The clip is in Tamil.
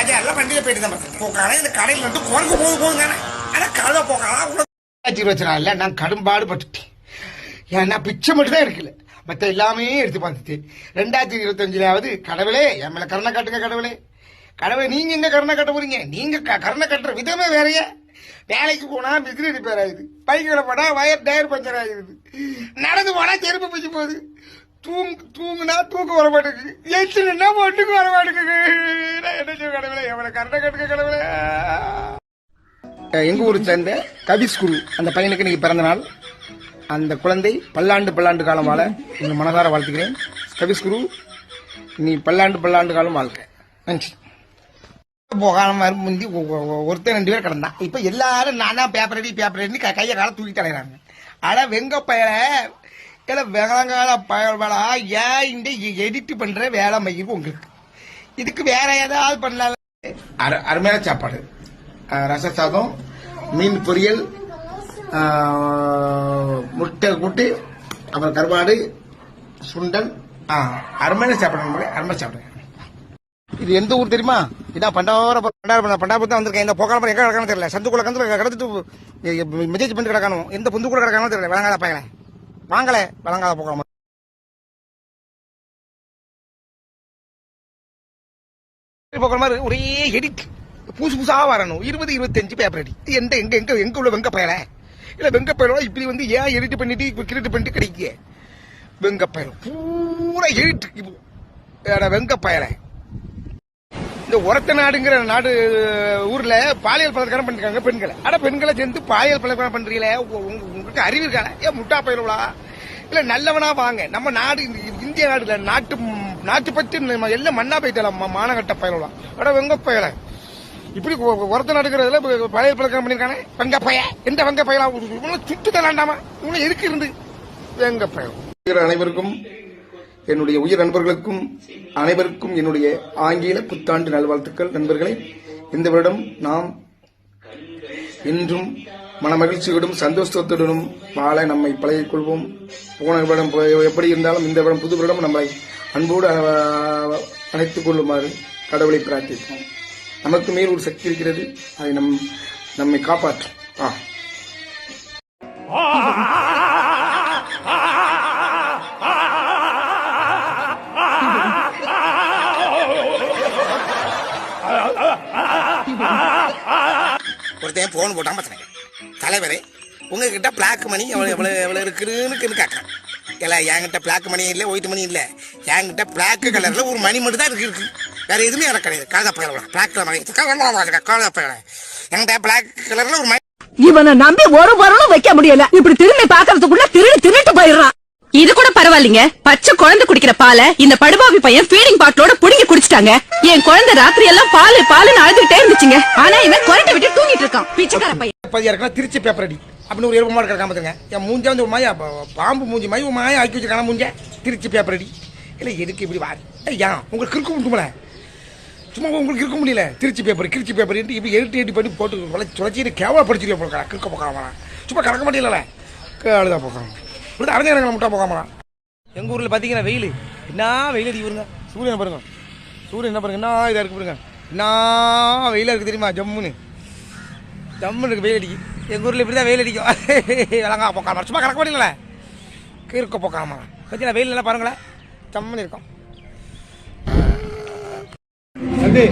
ராஜா எல்லாம் வண்டியில போயிட்டு தான் பார்த்தேன் போக்கான இந்த கடையில் வந்து குறைக்கு போக போகுங்க ஆனா கழுத போக்கலாம் ரெண்டாயிரத்தி இல்லை. நான் கடும்பாடு பட்டுட்டேன் ஏன்னா பிச்சை மட்டும் தான் இருக்குல்ல மற்ற எல்லாமே எடுத்து பார்த்துட்டு ரெண்டாயிரத்தி இருபத்தஞ்சிலாவது கடவுளே என் மேலே கருணை காட்டுங்க கடவுளே. கடவுளே நீங்க எங்க கருணை கட்ட போறீங்க? நீங்க க- கருணை கட்டுற விதமே வேறைய. வேலைக்கு போனா பிசினஸ் ரிப்பேர் ஆகுது பைக்கில் போனா வயர் டயர் பஞ்சர் ஆகிடுது நடந்து போனா செருப்பு பிச்சு போகுது. தூங்கு தூங்குனா தூக்கம் வர மாட்டேங்குது. எச்சுனா ஒட்டுக்கு வர மாட்டேங்குது. என்ன செய்ய கடவுளே? எவ்வளவு கருணை கட்டுக்க கடவுளே. எங்க ஊரை சேர்ந்த கவிஸ் குரு அந்த பையனுக்கு இன்னைக்கு பிறந்த நாள். அந்த குழந்தை பல்லாண்டு பல்லாண்டு காலம் வாழ உங்கள் மனதார வாழ்த்துக்கிறேன் கவிஸ் குரு நீ பல்லாண்டு பல்லாண்டு காலம் வாழ்க்கை நன்றி. போகாம முந்தி ஒ- ஒருத்தன் ரெண்டு பேர் கிடந்தான். இப்போ எல்லாரும் நானா பேப்பர் ரெடி பேப்பர் ரெடி கையை கால தூக்கி அலைகிறாங்க ஆனால் வெங்க இல்ல வெங்கங்கால பயல்வலா ஏன் இந்த எடிட் பண்ற வேலை மையம் உங்களுக்கு? இதுக்கு வேற ஏதாவது பண்ணலாம் அரு- அருமையான சாப்பாடு. ரச சாதம் மீன் பொரியல் முட்டை கூட்டு அப்புறம் கருவாடு சுண்டல். அருமையான சாப்பாடு அருமையான சாப்பாடு. இது எந்த ஊர் தெரியுமா? இதான் பண்டாவர பண்டார பண்டாபுரம் தான் வந்திருக்கேன். இந்த போக்காளப்படம் எங்க கிடக்கானு தெரியல. சந்துக்குள்ள கந்து கடந்துட்டு மெசேஜ் பண்ணிட்டு கிடக்கணும் எந்த பொந்துக்குள்ள கிடக்கானோ தெரியல. விளங்காத பையல. வாங்கலை விளங்காத போக்கலாம் போக்கிற மாதிரி ஒரே எடிட் புதுசு புதுசாக வரணும். இருபது இருபத்தஞ்சு பேப்பர் எடி இது எந்த எங்க எங்க எங்க உள்ள வெங்க பயல? இல்ல வெங்க பயலோட இப்படி வந்து ஏன் எடிட் பண்ணிட்டு இப்ப கிரிட் பண்ணிட்டு கிடைக்க? வெங்க பயல். பூரா எடிட் இப்போ ஏடா வெங்க பயலை. இந்த உரத்த நாடுங்கிற நாடு ஊர்ல பாலியல் பலாத்காரம் பண்ணிருக்காங்க பெண்களை. ஆனா பெண்களை சேர்ந்து பாலியல் பலாத்காரம் பண்றீங்களே? உங்களுக்கு அறிவு இருக்காங்க ஏன் முட்டா பயிரவளா இல்ல நல்லவனா வாங்க. நம்ம நாடு இந்த இந்திய நாடுல நாட்டு நாட்டு பற்றி நம்ம எல்லாம் மண்ணா போயிட்டலாம் மானகட்ட பயலாம் அட வெங்க பயல. இப்படி உ- உரத்த நாடுங்கிறதுல இப்ப பாலியல் பலாத்காரம் பண்ணிருக்காங்க வெங்க பய. எந்த வெங்க பயலா? சுட்டு தலாண்டாமா இவங்க எதுக்கு இருந்து? வெங்க பயம் அனைவருக்கும் என்னுடைய உயிர் நண்பர்களுக்கும் அனைவருக்கும் என்னுடைய ஆங்கில புத்தாண்டு நல்வாழ்த்துக்கள் நண்பர்களே. இந்த வருடம் நாம் இன்றும் மனமகிழ்ச்சியோடும் சந்தோஷத்துடனும் வாழ நம்மை பழகிக் கொள்வோம் போன வருடம் எப்படி இருந்தாலும் இந்த வருடம் புது வருடம் நம்மை அன்போடு அழைத்துக் கொள்ளுமாறு கடவுளை பிரார்த்திப்போம். நமக்கு மேல் ஒரு சக்தி இருக்கிறது. அதை நம் நம்மை காப்பாற்றும். ஆ. ஒருத்தன் போன் போட்டான் பார்த்துனேன் தலைவரே உங்ககிட்ட பிளாக் மணி எவ்வளோ எவ்வளோ எவ்வளோ இருக்குன்னு கேட்குறேன் இல்லை என்கிட்ட பிளாக் மணி இல்லை ஒயிட் மணி இல்லை. என்கிட்ட பிளாக் கலரில் ஒரு மணி மட்டும் தான் இருக்கு இருக்கு. வேற எதுவுமே எனக்கு கிடையாது. கழுத பயணம் பிளாக் கலர் கழுத பயணம் என்கிட்ட பிளாக் கலரில் ஒரு மணி இவனை நம்பி ஒரு பொருளும் வைக்க முடியல. இப்படி திரும்பி பாக்குறதுக்குள்ள திருடி திருட்டு போயிடுறான். இது கூட பரவாயில்லைங்க. பச்சை குழந்தை குடிக்கிற பாலை இந்த படுபாவி பையன் ஃபீடிங் பாட்டிலோட புடுங்கி குடிச்சிட்டாங்க. என் குழந்தை ராத்திரி எல்லாம் பாலு பாலுன்னு அழுதுகிட்டே இருந்துச்சுங்க. ஆனா இவன் குரட்டை விட்டு தூங்கிட்டு இருக்கான். பிச்சைக்கார பையன். பதியா இருக்கா திருச்சி பேப்பர் அடி அப்படின்னு ஒரு எருப்பு மாடு கிடக்காம என் மூஞ்ச வந்து ஒரு மாயா ப- பாம்பு மூஞ்சி மாதிரி ஒரு மாயா ஆக்கி வச்சிருக்கான மூஞ்ச. திருச்சி பேப்பர் அடி இல்லை எதுக்கு இப்படி வாரி? ஐயா உங்களுக்கு கிறுக்க முடியுமில்ல சும்மா உங்களுக்கு இருக்க முடியல. திருச்சி பேப்பர் திருச்சி பேப்பர் இப்படி எடிட்டு எடி பண்ணி போட்டு வளைச்சு சுழச்சி கேவலப்படுத்திருக்க போல கிறுக்க போக்காமலாம் சும்மா கறக்க மாட்டேங்கல அழுதா போக்காம இப்படி அரைஞ்ச முட்டா போகாமலாம் எங்கள் ஊரில் பார்த்தீங்கன்னா வெயில். என்ன வெயில் அடிக்க பாருங்க சூரியன் பாருங்க. சூரியன் என்ன பாருங்க? என்ன இதாக இருக்கு பாருங்க. என்ன வெயிலாக இருக்குது தெரியுமா? ஜம்முன்னு. ஜம்முன்னு இருக்கு வெயில் அடிக்கு எங்கள் ஊரில் இப்படி தான் வெயில் அடிக்கும். விளங்கா போக்காம. சும்மா கறக்க மாட்டீங்களே கீர்க்க போக்காம. பார்த்தீங்களா வெயில் நல்லா பாருங்களேன். ஜம்முன்னு இருக்கும். அது